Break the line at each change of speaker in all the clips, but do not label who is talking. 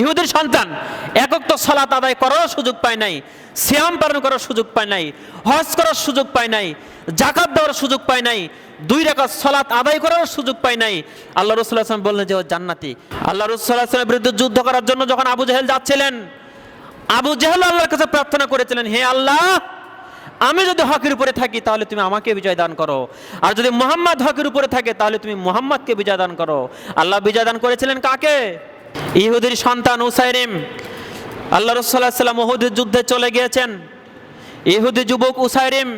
ইহুদির সন্তান, একক তো সলাত আদায় করার সুযোগ পায় নাই শ্যাম পালন করার সুযোগ পায় নাই, হজ করার সুযোগ পায় নাই, জাকাত দেওয়ার সুযোগ পায় নাই, দুই রাকাত সলাত আদায় করার সুযোগ পায় নাই। আল্লাহ রসুল্লাহ আসলাম বললেন যে, ও জান্নাতি। আল্লাহ রসুল্লাহ আসলামের বিরুদ্ধে যুদ্ধ করার জন্য যখন আবু জাহেল যাচ্ছিলেন, আবু জাহেল আল্লাহর কাছে প্রার্থনা করেছিলেন, হে আল্লাহ, আমি যদি হকের উপরে থাকি, তাহলে তুমি আমাকে বিজয় দান করো। আর যদি মোহাম্মদ হকের উপরে থাকে, তাহলে তুমি মোহাম্মদকে বিজয় দান করো। আল্লাহ বিজয় দান করেছিলেন কাকে? ইহুদির সন্তান উসাইরিম, আল্লাহ রসুল্লাহ সাল্লাম ওহুদের যুদ্ধে চলে গিয়েছেন। ইহুদি যুবক উসাইরিম,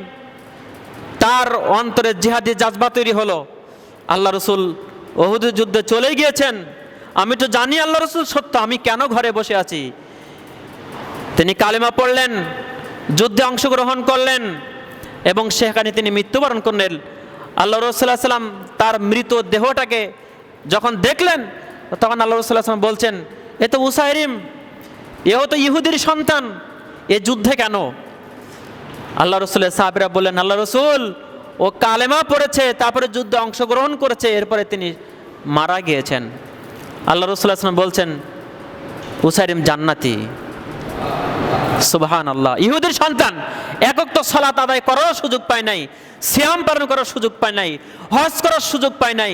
তার অন্তরে জিহাদি জাজবা তৈরি হলো। আল্লাহ রসুল ওহুদের যুদ্ধে চলে গিয়েছেন। আমি তো জানি আল্লাহ রসুল সত্য, আমি কেন ঘরে বসে আছি? তিনি কালেমা পড়লেন, যুদ্ধে অংশগ্রহণ করলেন এবং সেখানে তিনি মৃত্যুবরণ করলেন। আল্লাহ রসুল্লাহ সাল্লাম তার মৃত দেহটাকে যখন দেখলেন তখন আল্লাহ রসুল্লাহ সাল্লাম বলছেন, এ তো উসাইরিম এও তো ইহুদির সন্তান, এ যুদ্ধে কেন? আল্লাহ রসুলের সাহাবিরা বললেন, আল্লাহ রসুল, ও কালেমা পড়েছে, তারপরে যুদ্ধে অংশগ্রহণ করেছে, এরপরে তিনি মারা গিয়েছেন। আল্লাহ রসুল্লাহ আসলাম বলছেন উসাইরিম জান্নাতি। সুবহান আল্লাহ ইহুদির সন্তান, একক তো সলাত আদায় করার সুযোগ পায় নাই, সিয়াম পালন করার সুযোগ পায় নাই, হজ করার সুযোগ পায় নাই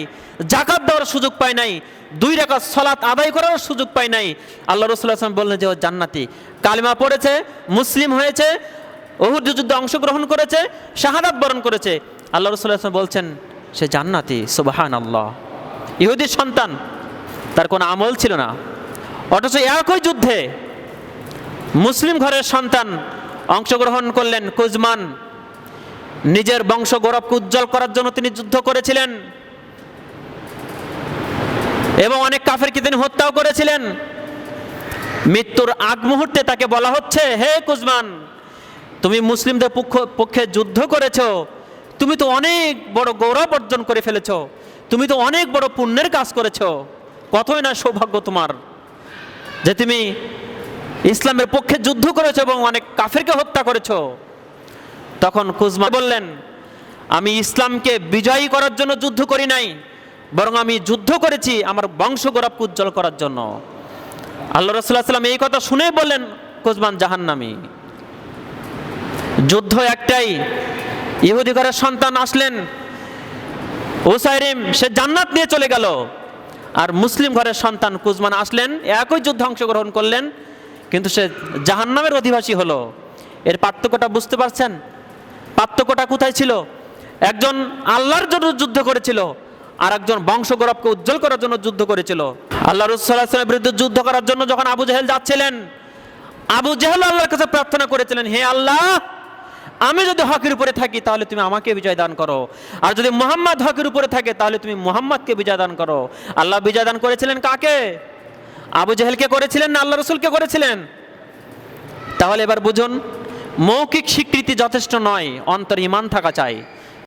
জাকাত দেওয়ার সুযোগ পায় নাই, দুই রেখা সলাত আদায় করার সুযোগ পায় নাই। আল্লাহ রসুল আসলাম বললেন যে ও জান্নাতি। কালিমা পড়েছে, মুসলিম হয়েছে ওহুদ যুদ্ধে অংশগ্রহণ করেছে, শাহাদাত বরণ করেছে। আল্লাহ রসুল আসলাম বলছেন, সে জান্নাতি সুবাহান আল্লাহ ইহুদির সন্তান, তার কোনো আমল ছিল না। অথচ একই যুদ্ধে মুসলিম ঘরের সন্তান অংশগ্রহণ করলেন কুজমান। নিজের বংশ গৌরবকে উজ্জ্বল করার জন্য তিনি যুদ্ধ করেছিলেন। এবং অনেক কাফেরকে তিনি হত্যাও করেছিলেন। মৃত্যুর আগ মুহূর্তে তাকে বলা হচ্ছে, হে কুজমান, তুমি মুসলিমদের পক্ষ, পক্ষে যুদ্ধ করেছ। তুমি তো অনেক বড় গৌরব অর্জন করে ফেলেছ। তুমি তো অনেক বড় পুণ্যের কাজ করেছ। কতই না সৌভাগ্য তোমার যে তুমি ইসলামের পক্ষে যুদ্ধ করেছ এবং অনেক কাফেরকে হত্যা করেছ। তখন কুজমা বললেন, আমি ইসলামকে বিজয়ী করার জন্য যুদ্ধ করি নাই, বরং আমি যুদ্ধ করেছি আমার বংশ গৌরবকে উজ্জ্বল করার জন্য। আল্লাহ রসুল্লাহ সাল্লাম এই কথা শুনেই বললেন কুজমান জাহান্নামী। যুদ্ধ একটাই। ইহুদি ঘরের সন্তান আসলেন ওসাইরিম সে জান্নাত নিয়ে চলে গেল। আর মুসলিম ঘরের সন্তান কুজমান আসলেন, একই যুদ্ধে অংশগ্রহণ করলেন কিন্তু সে জাহান্নামের অধিবাসী হলো। এর পার্থক্যটা বুঝতে পারছেন? পার্থক্যটা কোথায় ছিল? একজন আল্লাহর জন্য যুদ্ধ করেছিল আর একজন বংশগৌরবকে উজ্জ্বল করার জন্য যুদ্ধ করেছিল। আল্লাহ রসুল্লাহামের বিরুদ্ধে যুদ্ধ করার জন্য যখন আবু জাহেল যাচ্ছিলেন, আবু জাহেল আল্লাহর কাছে প্রার্থনা করেছিলেন, হে আল্লাহ, আমি যদি হকের উপরে থাকি, তাহলে তুমি আমাকে বিজয় দান করো। আর যদি মোহাম্মদ হকের উপরে থাকে, তাহলে তুমি মোহাম্মদকে বিজয় দান করো। আল্লাহ বিজয় দান করেছিলেন কাকে? আবু জাহেলকে করেছিলেন না আল্লাহ রসুলকে করেছিলেন? তাহলে এবার বুঝুন, মৌখিক স্বীকৃতি যথেষ্ট নয়, অন্তর ইমান থাকা চাই।